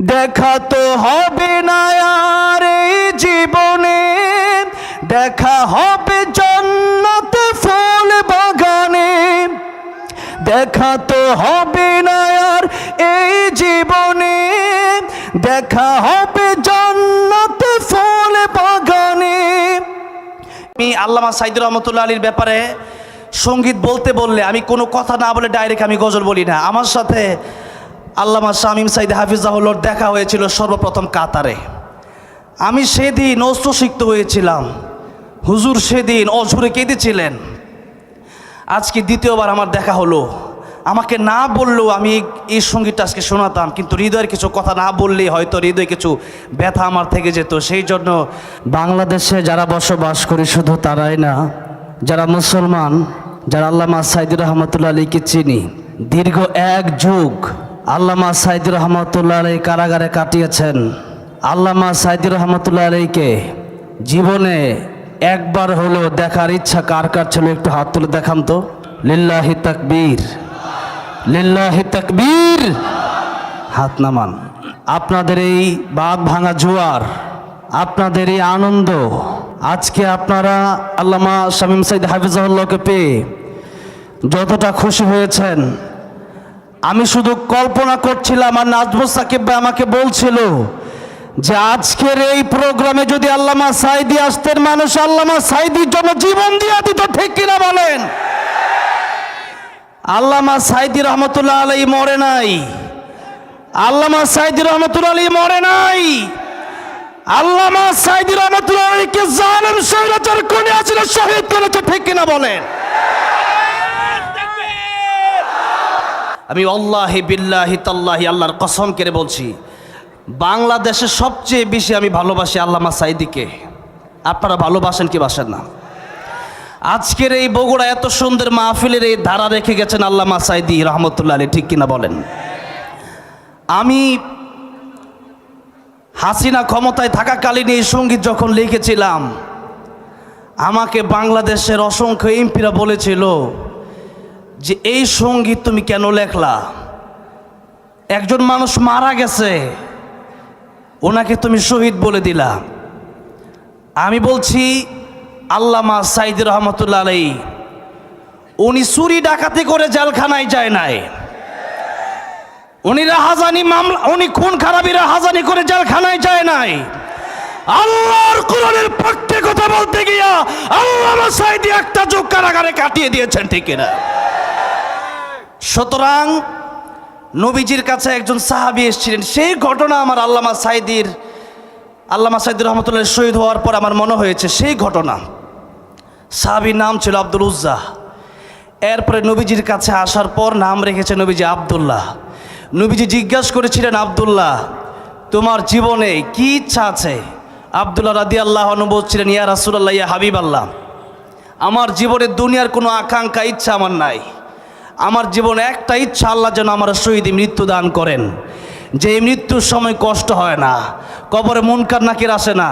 দেখা তো হবে না আর এই জীবনে। দেখা হবে জন্নত ফুল বাগানে। দেখা তো হবে না আর এই জীবনে। দেখা হবে জন্নত ফুল বাগানে। আমি আল্লামা সাইদুর রহমতুল্লাহ আলীর ব্যাপারে সংগীত বলতে বললে আমি কোনো কথা না বলে ডাইরেক্ট আমি গজল বলি না। আমার সাথে আল্লামা শামীম সাইদ হাফিজাহুল্লোর দেখা হয়েছিল সর্বপ্রথম কাতারে। আমি সেদিন অস্ত্রসিক্ত হয়েছিলাম। হুজুর সেদিন অঝুরে কেঁদেছিলেন। আজকে দ্বিতীয়বার আমার দেখা হলো। আমাকে না বললেও আমি এই- সঙ্গীতটা আজকে শোনাতাম, কিন্তু হৃদয়ের কিছু কথা না বললেই হয়তো হৃদয়ে কিছু ব্যথা আমার থেকে যেত। সেই জন্য বাংলাদেশে যারা বসবাস করে শুধু তারাই না, যারা মুসলমান, যারা আল্লামা সাইদুর রহমতুল্লাহ আলীকে চিনি, দীর্ঘ এক যুগ আল্লামা সাইদুর রহমতুল্লাহ আলী কারাগারে কাটিয়েছেন। আল্লামা সাইদুর রহমতুল্লাহ আলীকে জীবনে একবার হলেও দেখার ইচ্ছা কার কার ছিল একটু হাত তুলে দেখান তো। লিল্লাহি তাকবীর। লিল্লাহি তাকবীর। হাত নামান। আপনাদের এই বাঘ ভাঙা জোয়ার, আপনাদের এই আনন্দ, আজকে আপনারা আল্লামা শামীম সাইদ হাফিজাহুল্লাহকে পেয়ে যতটা খুশি হয়েছেন আমি শুধু কল্পনা করছিলাম আর নাজমুস সাকিব ভাই আমাকে বলছিল যে আজকের এই প্রোগ্রামে যদি আল্লামা সাইদি আসতেন, মানুষ আল্লামা সাইদির জন্য জীবন দিয়ে দিত, ঠিক কিনা বলেন? আল্লামা সাইদি রহমতুল্লাহ আলাই মরে নাই। আল্লামা সাইদি রহমতুল্লাহ আলী মরে নাই। আল্লামা সাইদি রহমতুল্লাহ আলীকে জালেম স্বৈরাচার কোনে আছিল শহীদ করেছে, ঠিক কিনা বলেন? আমি আল্লাহি বিল্লাহি তাল্লাহি আল্লাহর কসম করে বলছি, বাংলাদেশে সবচেয়ে বেশি আমি ভালোবাসি আল্লামা সাইদিকে। আপনারা ভালোবাসেন কি বাসেন না? আজকের এই বগুড়া এত সুন্দর মাহফিলের এই ধারা রেখে গেছেন আল্লামা সাইদি রহমতুল্লাহ আলী ঠিক কিনা বলেন? আমি হাসিনা ক্ষমতায় থাকাকালীন এই সংগীত যখন লিখেছিলাম, আমাকে বাংলাদেশের অসংখ্য এমপিরা বলেছিল যে এই সংগীত তুমি কেন লেখলা? একজন মানুষ মারা গেছে, ওনাকে তুমি শহীদ বলে দিলা। আমি বলছি, আল্লামা সাইদ রহমতুল্লাহ আলাই উনি চুরি ডাকাতি করে জেলখানায় যায় নাই। উনি রাহাজানি মামলা, উনি খুন খারাপি রাহাজানি করে জেলখানায় যায় নাই। আল্লাহর কোরআনের পক্ষে কথা বলতে গিয়া আল্লামা সাইদি একটা যুগ কারাগারে কাটিয়ে দিয়েছেন, ঠিক কিনা? সুতরাং নবীজির কাছে একজন সাহাবি এসেছিলেন। সেই ঘটনা আমার আল্লামা সাইদির, আল্লামা সাইদুর রহমতুল্লাহ শহীদ হওয়ার পর আমার মনে হয়েছে, সেই ঘটনা। সাহাবির নাম ছিল আব্দুল উজ্জাহ এরপরে নবীজির কাছে আসার পর নাম রেখেছে নবীজি আবদুল্লাহ। নবীজি জিজ্ঞাসা করেছিলেন, আবদুল্লাহ, তোমার জীবনে কি ইচ্ছা আছে? আবদুল্লাহ রাদি আল্লাহ বলছিলেন, ইয়া রাসুলাল্লাহ, ইয়া হাবিব আল্লাহ আমার জীবনে দুনিয়ার কোনো আকাঙ্ক্ষা, ইচ্ছা আমার নাই। আমার জীবনে একটা ইচ্ছা আল্লাহ যেন আমার শহীদ মৃত্যু দান করেন। যে মৃত্যুর সময় কষ্ট হয় না, কবরে মুনকার নাকির আসে না,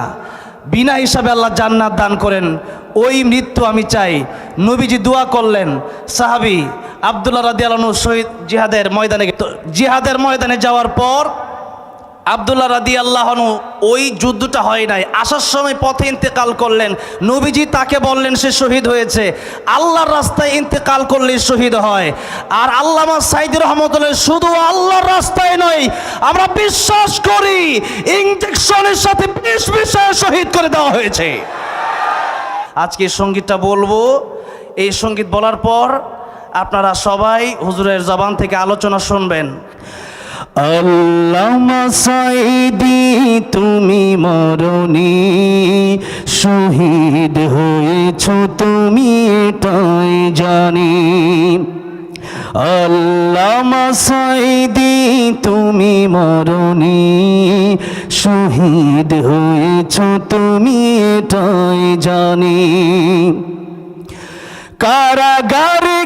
বিনা হিসাবে আল্লাহ জান্নাত দান করেন। ওই মৃত্যু আমি চাই। নবীজি দোয়া করলেন, সাহাবি আবদুল্লাহ রাদি আলনু শহীদ জিহাদের ময়দানে জিহাদের ময়দানে যাওয়ার পর আবদুল্লাহ রাদি আল্লাহনু ওই যুদ্ধটা হয় নাই। আসার সময় পথে ইন্তেকাল করলেন। নবীজি তাকে বললেন, সে শহীদ হয়েছে। আল্লাহর রাস্তায় ইন্তেকাল করলে শহীদ হয়। আর আল্লামা সাইদুর রহমতুল্লাহ শুধু আল্লাহর রাস্তায় নয়, আমরা বিশ্বাস করি ইঞ্জেকশনের সাথে বিষ বিষয়ে শহীদ করে দেওয়া হয়েছে। আজকে সঙ্গীতটা বলব। এই সংগীত বলার পর আপনারা সবাই হুজুরের জবান থেকে আলোচনা শুনবেন। আল্লামা সাইদি, তুমি মরণি। শহীদ হয়েছ তুমি, এটাই জানি। আল্লামা সাইদি, তুমি মরণি। শহীদ হয়েছ তুমি, এটাই জানি। কারাগারে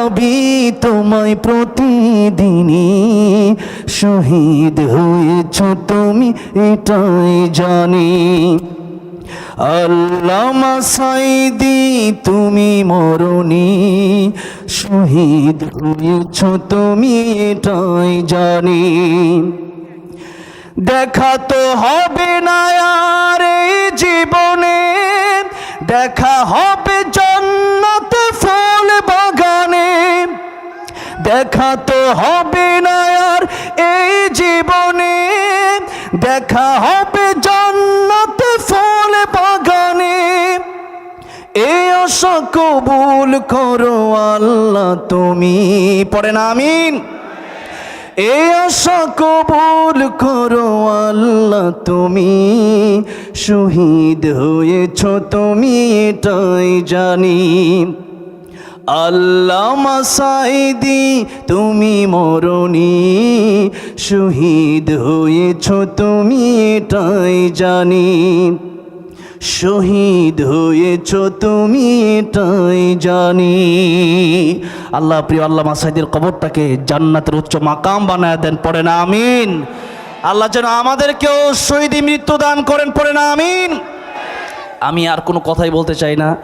ভাবি তোমায় প্রতিদিনই শহীদ হয়েছ তুমি, এটাই জানি। আল্লামা সাইদি তুমি মরণি, শহীদ হয়েছ তুমি, এটাই জানি। দেখা তো হবে না আর জীবনে, দেখা হবে দেখা তো হবে না আর এই জীবনে। দেখা হবে জন্নত ফুল বাগানে। এই আশা কবুল করো আল্লাহ তুমি। পড়েন আমিন। এই আশা কবুল করো আল্লাহ তুমি। শহীদ হয়েছ তুমি, এটাই জানি। আল্লামা সাইদি তুমি মরণি। শহীদ হয়েছ তুমি, এটাই জানি। শহীদ হয়েছ তুমি, এটাই জানি। আল্লাহ প্রিয় আল্লাহ মাসাইদের কবরটাকে জান্নাতের উচ্চ মাকাম বানায় দেন, পড়ে না, আমিন। আল্লাহ যেন আমাদেরকেও শহীদি মৃত্যু দান করেন, পড়ে না, আমিন। আমি আর কোনো কথাই বলতে চাই না।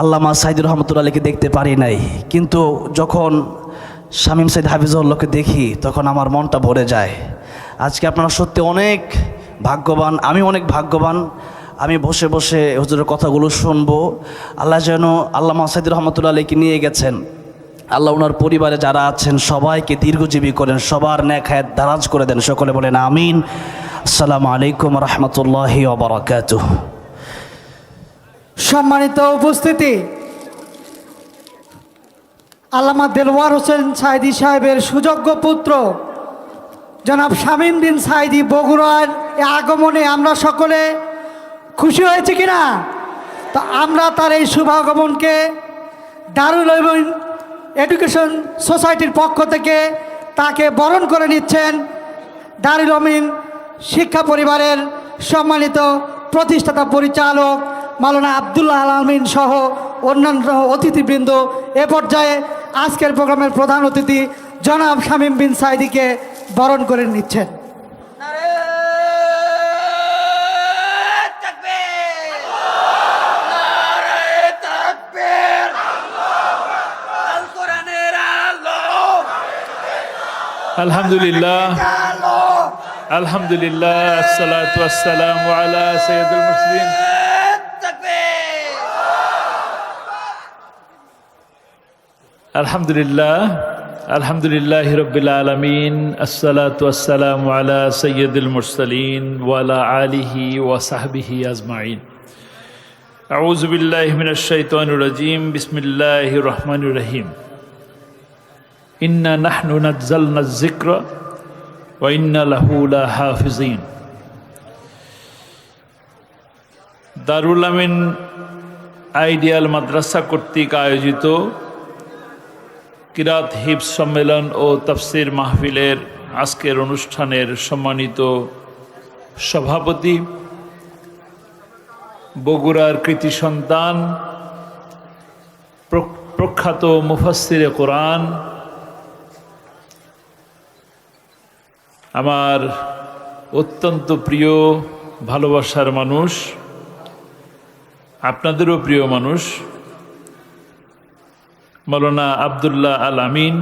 আল্লামা সাইদুর রহমতুল্লাহ আলীকে দেখতে পারি নাই। কিন্তু যখন শামীম সাইদ হাফিজুল্লাহকে দেখি, তখন আমার মনটা ভরে যায়। আজকে আপনারা সত্যি অনেক ভাগ্যবান, আমি অনেক ভাগ্যবান। আমি বসে বসে হুজুরের কথাগুলো শুনব। আল্লাহ যেন আল্লামা সাইদুর রহমতুল্লাহ আলীকে নিয়ে গেছেন। আল্লাহ ওনার পরিবারে যারা আছেন, সবাইকে দীর্ঘজীবী করেন, সবার ন্যাক হায়াত দারাজ করে দেন। সকলে বলেন, আমিন। আসসালামু আলাইকুম রহমতুল্লাহি ওবরাকাতুহ সম্মানিত উপস্থিতি। আল্লামা দেলওয়ার হোসেন সাইদি সাহেবের সুযোগ্য পুত্র, জনাব শামীম বিন সাইদি বগুড়ার আগমনে আমরা সকলে খুশি হয়েছি কিনা? তো আমরা তার এই শুভাগমনকে দারুল এডুকেশন সোসাইটির পক্ষ থেকে তাকে বরণ করে নিচ্ছেন দারুল আমিন শিক্ষা পরিবারের সম্মানিত প্রতিষ্ঠাতা পরিচালক মালানা আবদুল্লাহ আলমিন সহ অন্যান্য অতিথিবৃন্দ এ পর্যায়ে আজকের প্রোগ্রামের প্রধান অতিথি জনাব শামীম বিন সাইদিকে বরণ করে নিচ্ছেন। আলহামদুলিল্লাহ। আলহামদুলিল্লাহ ওয়াসসালামু আলা সাইয়্যিদুল মুরসালিন। আলহামদুলিল্লাহ আলহামদুলিল্লাহ রব্বিল আলামিন, আসসালাতু ওয়াসসালামু আলা সাইয়্যিদুল মুরসালিন ওয়া আলা আলিহি ওয়া সাহবিহি আজমাইন। আউযু বিল্লাহি মিনাশ শাইতানির রাজীম, বিসমিল্লাহির রহমানির রহিম। ইন্না নাহনু নাজ্জালনা যিকরা ওয়া ইন্না লাহু লাহাফিজিন দারুল আমিন আইডিয়াল মাদ্রাসা কর্তৃক আয়োজিত কিরাত হিপস সম্মেলন ও তফসির মাহফিলের আজকের অনুষ্ঠানের সম্মানিত সভাপতি, বগুড়ার কৃতি সন্তান, প্র- প্রখ্যাত মুফাসিরে কোরআন, আমার অত্যন্ত প্রিয়, ভালোবাসার মানুষ, আপনাদেরও প্রিয় মানুষ মৌলানা আবদুল্লাহ আল আমিন।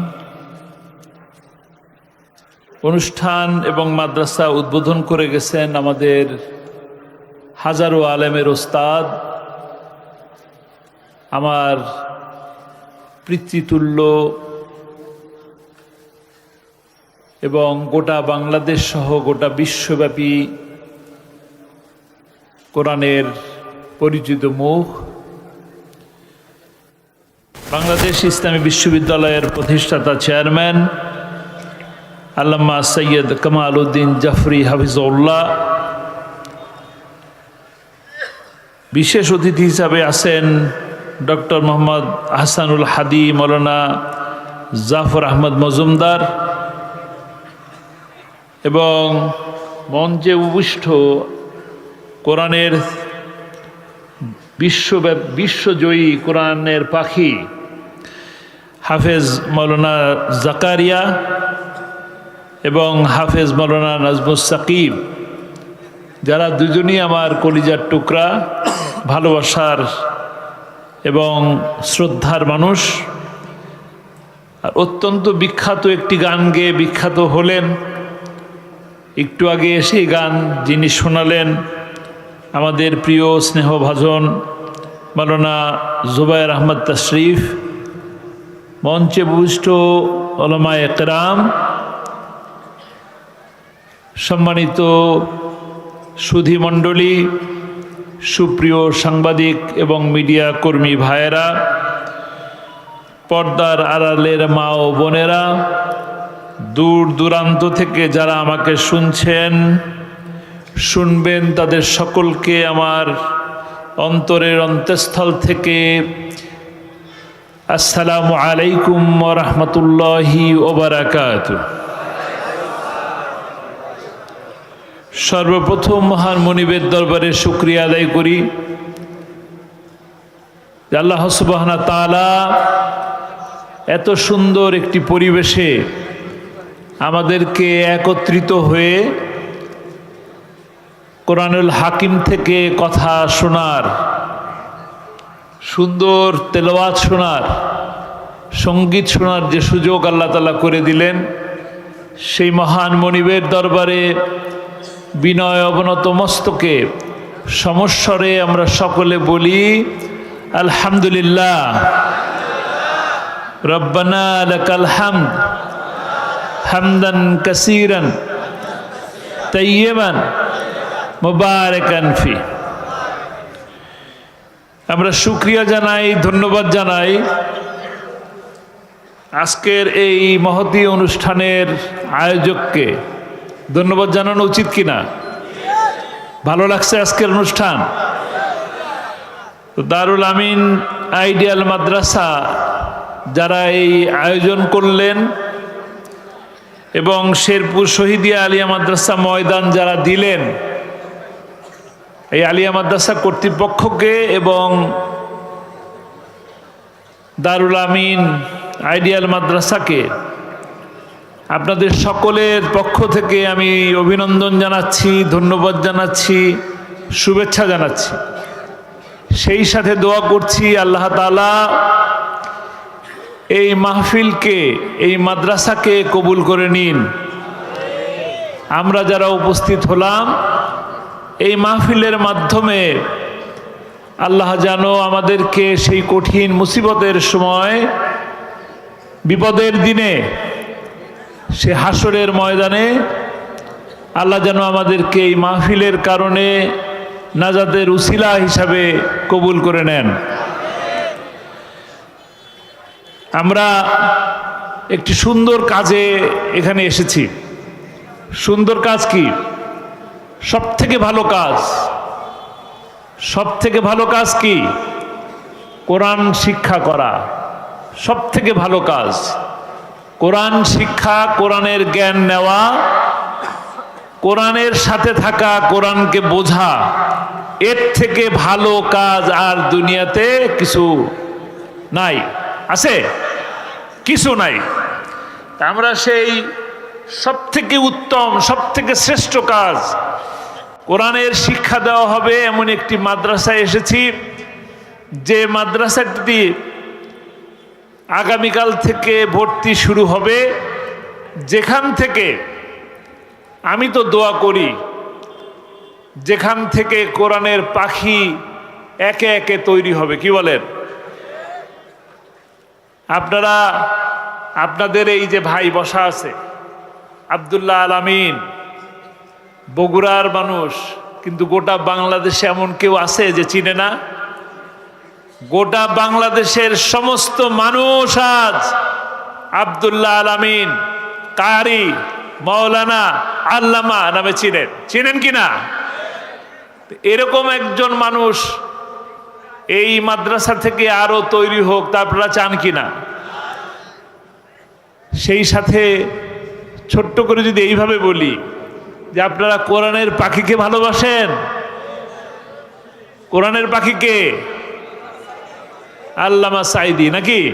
অনুষ্ঠান এবং মাদ্রাসা উদ্বোধন করে গেছেন আমাদের হাজারো আলেমের ওস্তাদ। আমার পিতৃতুল্য এবং গোটা বাংলাদেশ সহ গোটা বিশ্বব্যাপী কোরআনের পরিচিত মুখ বাংলাদেশ ইসলামী বিশ্ববিদ্যালয়ের প্রতিষ্ঠাতা চেয়ারম্যান আল্লামা সৈয়দ কামাল উদ্দিন জাফরি হাফিজউল্লাহ। বিশেষ অতিথি হিসাবে আছেন ডক্টর মোহাম্মদ আহসানুল হাদি, মৌলানা জাফর আহমদ মজুমদার এবং মঞ্চে উপবিষ্ট কোরআনের বিশ্বব্যাপ বিশ্বজয়ী কোরআনের পাখি হাফেজ মৌলানা জাকারিয়া এবং হাফেজ মৌলানা নাজমুস সাকিব, যারা দুজনই আমার কলিজার টুকরা, ভালোবাসার এবং শ্রদ্ধার মানুষ। আর অত্যন্ত বিখ্যাত একটি গান গেয়ে বিখ্যাত হলেন। একটু আগে সেই গান যিনি শোনালেন আমাদের প্রিয় স্নেহভাজন মালানা জুবাইর আহমদ তশরিফ। মঞ্চে বুষ্ট ওলামা একরাম সম্মানিত সুধী মণ্ডলী, সুপ্রিয় সাংবাদিক এবং মিডিয়া কর্মী ভাইয়েরা, পর্দার আড়ালের মা ও বোনেরা, দূর দূরান্ত থেকে যারা আমাকে শুনছেন, শুনবেন তাদের সকলকে আমার অন্তরের অন্তঃস্থল থেকে আসসালামু আলাইকুম রহমতুল্লাহি ওবরাকাত সর্বপ্রথম মহান মনিবের দরবারে শুক্রিয়া আদায় করি। আল্লাহ সুবাহনা তালা এত সুন্দর একটি পরিবেশে আমাদেরকে একত্রিত হয়ে কোরআনুল হাকিম থেকে কথা শোনার সুন্দর তেলাওয়াত শোনার, সংগীত শোনার যে সুযোগ আল্লাহ তালা করে দিলেন, সেই মহান মনিবের দরবারে বিনয় অবনত মস্তকে সমস্বরে আমরা সকলে বলি, আলহামদুলিল্লাহ। রব্বানা লাকাল হামদ হামদান কাসিরান তাইয়্যিবান মুবারাকান ফি। আমরা শুক্রিয়া জানাই, ধন্যবাদ জানাই। আজকের এই মহতী অনুষ্ঠানের আয়োজককে ধন্যবাদ জানানো উচিত কিনা? ভালো লাগছে আজকের অনুষ্ঠান? দারুল আমিন আইডিয়াল মাদ্রাসা যারা এই আয়োজন করলেন এবং শেরপুর শহীদিয়া আলিয়া মাদ্রাসা ময়দান যারা দিলেন এই আলিয়া মাদ্রাসা কর্তৃপক্ষকে এবং দারুল আমিন আইডিয়াল মাদ্রাসাকে আপনাদের সকলের পক্ষ থেকে আমি অভিনন্দন জানাচ্ছি, ধন্যবাদ জানাচ্ছি, শুভেচ্ছা জানাচ্ছি। সেই সাথে দোয়া করছি আল্লাহ তালা এই মাহফিলকে, এই মাদ্রাসাকে কবুল করে নিন। আমরা যারা উপস্থিত হলাম এই মাহফিলের মাধ্যমে আল্লাহ যেন আমাদেরকে সেই কঠিন মুসিবতের সময়, বিপদের দিনে, সে হাসরের ময়দানে আল্লাহ যেন আমাদেরকে এই মাহফিলের কারণে নাজাদের উসিলা হিসাবে কবুল করে নেন। আমরা একটি সুন্দর কাজে এখানে এসেছি। সুন্দর কাজ কি? সব থেকে ভালো কাজ সব থেকে ভালো কাজ কি? কোরআন শিক্ষা করা সব থেকে ভালো কাজ। কোরআন শিক্ষা, কোরআনের জ্ঞান নেওয়া, কোরআনের সাথে থাকা, কোরআনকে বোঝা, এর থেকে ভালো কাজ আর দুনিয়াতে কিছু নাই। আছে? কিছু নাই। আমরা সেই সব থেকে উত্তম সব থেকে শ্রেষ্ঠ কাজ। কোরআনের শিক্ষা দেওয়া হবে, এমন একটি মাদ্রাসায় এসেছি, যে মাদ্রাসাটি আগামীকাল থেকে ভর্তি শুরু হবে। যেখান থেকে আমি তো দোয়া করি, যেখান থেকে কোরআনের পাখি একে একে তৈরি হবে। কি বলেন? আপনারা, আপনাদের এই যে ভাই বসা আছে আবদুল্লাহ আলামিন বগুড়ার মানুষ, কিন্তু গোটা বাংলাদেশে এমন কেউ আছে যে চিনে না? গোটা বাংলাদেশের সমস্ত মানুষ আজ আবদুল্লাহ আলামিন কারি মৌলানা আল্লামা নামে চিনেন। চিনেন কি না? এরকম একজন মানুষ এই মাদ্রাসা থেকে আরও তৈরি হোক তা আপনারা চান কি না? সেই সাথে ছোট্ট করে যদি এইভাবে বলি যে আপনারা কোরআনের পাখিকে ভালোবাসেন? কোরআনের পাখিকে? আল্লামা সাইদি নাকি?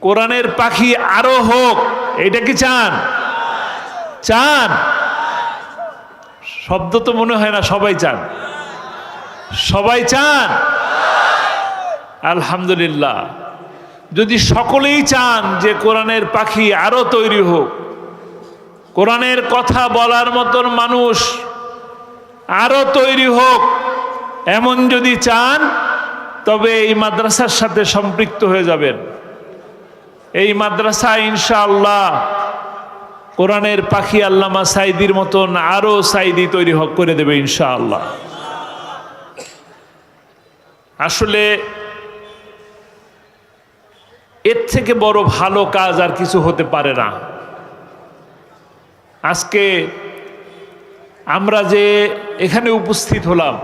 কোরআনের পাখি আরও হোক এটা কি চান? চান? শব্দ তো মনে হয় না, সবাই চান। সবাই চান? আলহামদুলিল্লাহ। যদি সকলেই চান যে কোরআনের পাখি আরও তৈরি হোক কোরআনের কথা বলার মতন মানুষ আরও তৈরি হোক, এমন যদি চান, তবে এই মাদ্রাসার সাথে সম্পৃক্ত হয়ে যাবেন। এই মাদ্রাসা ইনশাআল্লাহ কোরআনের পাখি আল্লামা সাইদির মতন আরও সাইদি তৈরি হক করে দেবে ইনশাআল্লাহ। আসলে এর থেকে বড় ভালো কাজ আর কিছু হতে পারে না। আজকে আমরা যে এখানে উপস্থিত হলাম,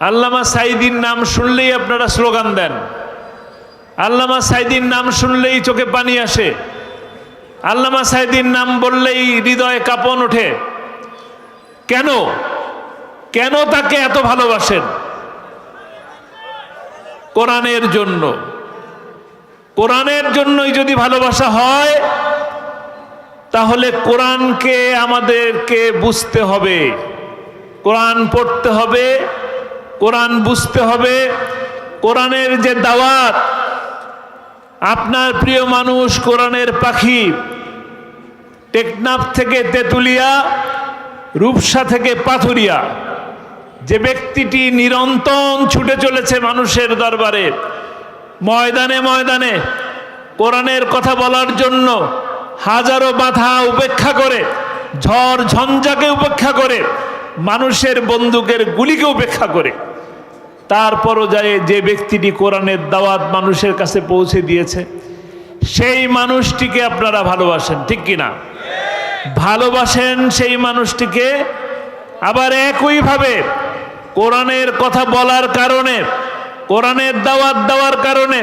আল্লামা সাইদির নাম শুনলেই আপনারা স্লোগান দেন। আল্লামা সাইদির নাম শুনলেই চোখে পানি আসে। আল্লামা সাইদির নাম বললেই হৃদয়ে কাঁপন ওঠে। কেন? কেন তাকে এত ভালোবাসেন? কোরআনের জন্য। কোরআনের জন্যই যদি ভালোবাসা হয় তাহলে কোরআনকে আমাদেরকে বুঝতে হবে। কোরআন পড়তে হবে, কোরআন বুঝতে হবে, কোরআনের যে দাওয়াত, আপনার প্রিয় মানুষ কোরআনের পাখি, টেকনাফ থেকে তেতুলিয়া, রূপসা থেকে পাথুরিয়া, যে ব্যক্তিটি নিরন্তন ছুটে চলেছে মানুষের দরবারে, ময়দানে ময়দানে, কোরআনের কথা বলার জন্য হাজারো বাধা উপেক্ষা করে, ঝড় ঝঞ্ঝাকে উপেক্ষা করে, মানুষের বন্দুকের গুলিকে উপেক্ষা করে। তারপরও যায় যে ব্যক্তিটি কোরআনের দাওয়াত মানুষের কাছে পৌঁছে দিয়েছে, সেই মানুষটিকে আপনারা ভালোবাসেন, ঠিক কি না ভালোবাসেন সেই মানুষটিকে, আবার একইভাবে কোরআনের কথা বলার কারণে, কোরআনের দাওয়াত দেওয়ার কারণে,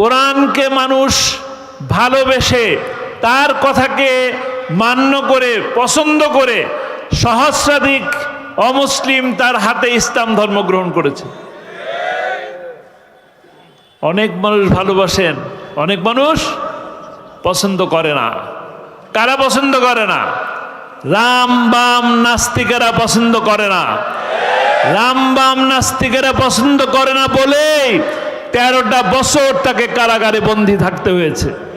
কোরআনকে মানুষ ভালোবেসে তার কথাকে মান্য করে, পছন্দ করে সহস্রাধিক অমুসলিম তার হাতে ইসলাম ধর্ম গ্রহণ করেছে। অনেক মানুষ ভালোবাসেন, অনেক মানুষ পছন্দ করে না। কারা পছন্দ করে না? রাম বাম নাস্তিকেরা পছন্দ করে না। রাম বাম নাস্তিকেরা পছন্দ করে না বলেই তেরোটা বছর তাকে কারাগারে বন্দী থাকতে হয়েছে।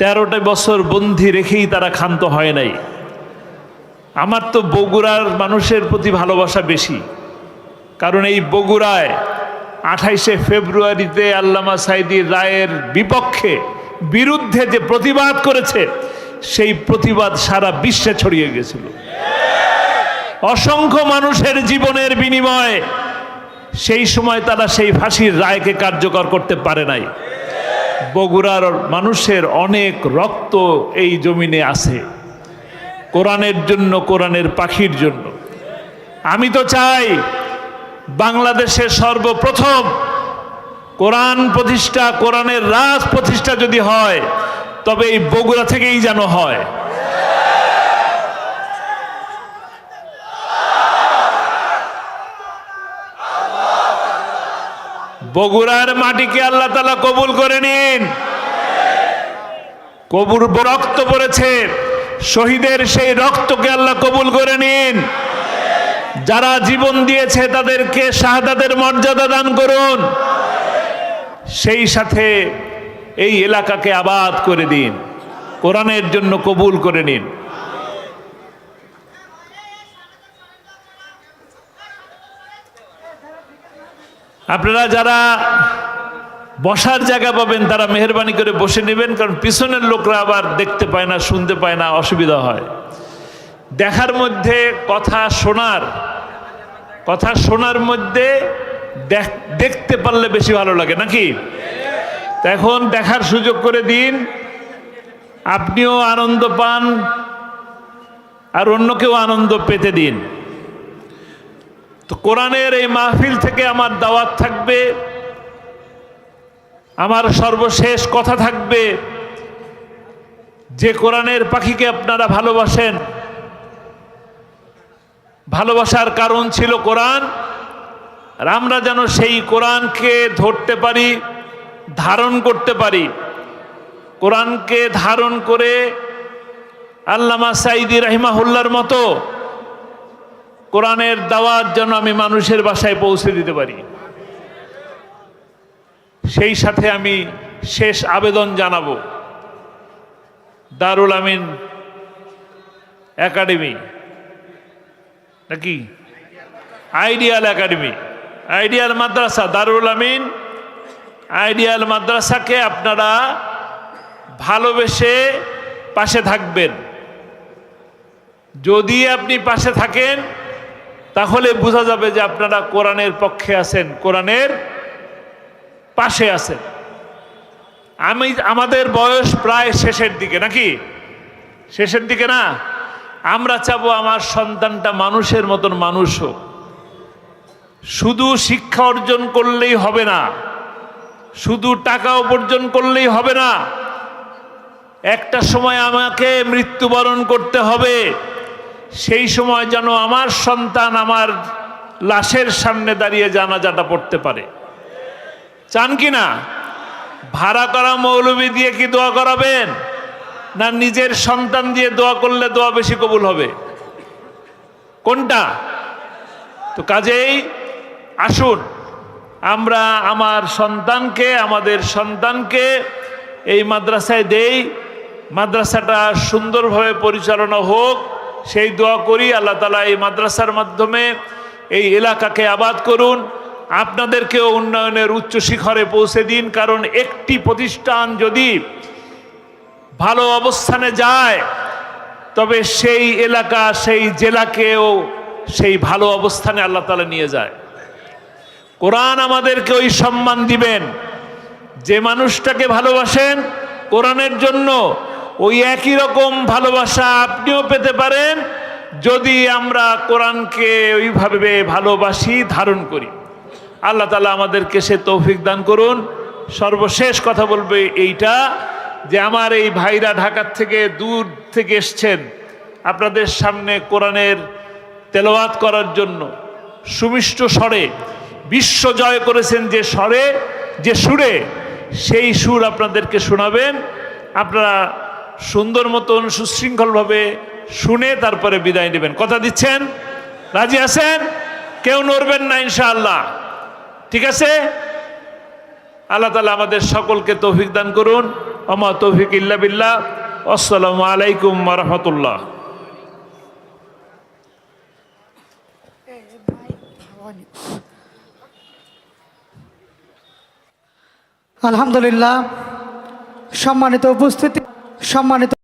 তেরোটা বছর বন্দি রেখেই তারা ক্ষান্ত হয় নাই। আমার তো বগুড়ার মানুষের প্রতি ভালোবাসা বেশি। কারণ এই বগুড়ায় আঠাইশে ফেব্রুয়ারিতে আল্লামা সাইদির রায়ের বিপক্ষে বিরুদ্ধে যে প্রতিবাদ করেছে, সেই প্রতিবাদ সারা বিশ্বে ছড়িয়ে গেছিল। অসংখ্য মানুষের জীবনের বিনিময়ে সেই সময় তারা সেই ফাঁসির রায়কে কার্যকর করতে পারে নাই। বগুড়ার মানুষের অনেক রক্ত এই জমিনে আছে। কোরআনের জন্য, কোরআনের পাখির জন্য। আমি তো চাই বাংলাদেশের সর্বপ্রথম কোরআন প্রতিষ্ঠা, কোরআনের রাজ প্রতিষ্ঠা যদি হয়, তবে এই বগুড়া থেকেই যেন হয়। বগুড়ার মাটিকে আল্লাহ তালা কবুল করে নিন। কবুর রক্ত পড়েছে। শহীদের সেই রক্তকে আল্লাহ কবুল করে নিন। যারা জীবন দিয়েছে তাদেরকে শাহাদাতের মর্যাদা দান করুন। সেই সাথে এই এলাকাকে আবাদ করে দিন। কোরআনের জন্য কবুল করে নিন। আপনারা যারা বসার জায়গা পাবেন, তারা মেহরবানি করে বসে নেবেন, কারণ পিছনের লোকরা আবার দেখতে পায় না, শুনতে পায় না, অসুবিধা হয়। দেখার মধ্যে কথা শোনার কথা শোনার মধ্যে দেখ- দেখতে পারলে বেশি ভালো লাগে, নাকি? এখন দেখার সুযোগ করে দিন। আপনিও আনন্দ পান, আর অন্যকেও আনন্দ পেতে দিন। তো কোরআনের এই মাহফিল থেকে আমার দাওয়াত থাকবে। আমার সর্বশেষ কথা থাকবে, যে কোরআনের পাখিকে আপনারা ভালোবাসেন, ভালোবাসার কারণ ছিল কোরআন, আর আমরা যেন সেই কোরআনকে ধরতে পারি, ধারণ করতে পারি। কোরআনকে ধারণ করে আল্লামা সাইদি রাহিমাহুল্লার মতো কোরআনের দাওয়াত যেন আমি মানুষের বাসায় পৌঁছে দিতে পারি। সেই সাথে আমি শেষ আবেদন জানাব। দারুল আমিন একাডেমি। নাকি? Ideal academy. Ideal Madrasa, Darul Amin ideal মাদ্রাসাকে আপনারা ভালোবেসে পাশে থাকবেন। যদি আপনি পাশে থাকেন তাহলে বোঝা যাবে যে আপনারা কোরআনের পক্ষে আছেন, কোরআনের পাশে আছেন। আমি, আমাদের বয়স প্রায় শেষের দিকে, নাকি? শেষের দিকে না? আমরা চাবো আমার সন্তানটা মানুষের মতন মানুষ হোক। শুধু শিক্ষা অর্জন করলেই হবে না, শুধু টাকা উপার্জন করলেই হবে না, একটা সময় আমাকে মৃত্যুবরণ করতে হবে। সেই সময় যেন আমার সন্তান আমার লাশের সামনে দাঁড়িয়ে জানাজাটা পড়তে পারে। চান কি না? ভাড়া করা মৌলবি দিয়ে কি দোয়া করাবেন? না নিজের সন্তান দিয়ে দোয়া করলে দোয়া বেশি কবুল হবে? কোনটা? তো কাজেই আসুন, আমরা আমার সন্তানকে, আমাদের সন্তানকে এই মাদ্রাসায় দেই। মাদ্রাসাটা সুন্দরভাবে পরিচালনা হোক সেই দোয়া করি, আল্লাহ তালা এই মাদ্রাসার মাধ্যমে এই এলাকাকে আবাদ করুন। আপনাদেরকেও উন্নয়নের উচ্চ শিখরে পৌঁছে দিন, কারণ একটি প্রতিষ্ঠান যদি ভালো অবস্থানে যায়, তবে সেই এলাকা, সেই জেলাকেও সেই ভালো অবস্থানে আল্লাহ তালা নিয়ে যায়। কোরআন আমাদেরকে ওই সম্মান দিবেন। যে মানুষটাকে ভালোবাসেন, কোরআনের জন্য ওই একই রকম ভালোবাসা আপনিও পেতে পারেন, যদি আমরা কোরআনকে ওইভাবে ভালোবাসি, ধারণ করি। আল্লাহ তালা আমাদেরকে সে তৌফিক দান করুন। সর্বশেষ কথা বলবে এইটা, যে আমার এই ভাইরা ঢাকার থেকে দূর থেকে এসছেন আপনাদের সামনে কোরআনের তেলাওয়াত করার জন্য। সুমিষ্ট স্বরে, বিশ্ব জয় করেছেন যে স্বরে, যে সুরে, সেই সুর আপনাদেরকে শোনাবেন। আপনারা সুন্দর মতন, সুশৃঙ্খলভাবে শুনে তারপরে বিদায় নেবেন। কথা দিচ্ছেন? রাজি আছেন? কেউ নড়বেন না, ইনশাআল্লাহ। ঠিক আছে? আল্লাহ তালা আমাদের সকলকে তৌফিক দান করুন। আমা তৌফিক ইল্লা বিল্লাহ। আসসালামু আলাইকুম রহমতুল্লাহ। আলহামদুলিল্লাহ। সম্মানিত উপস্থিতি সম্মানিত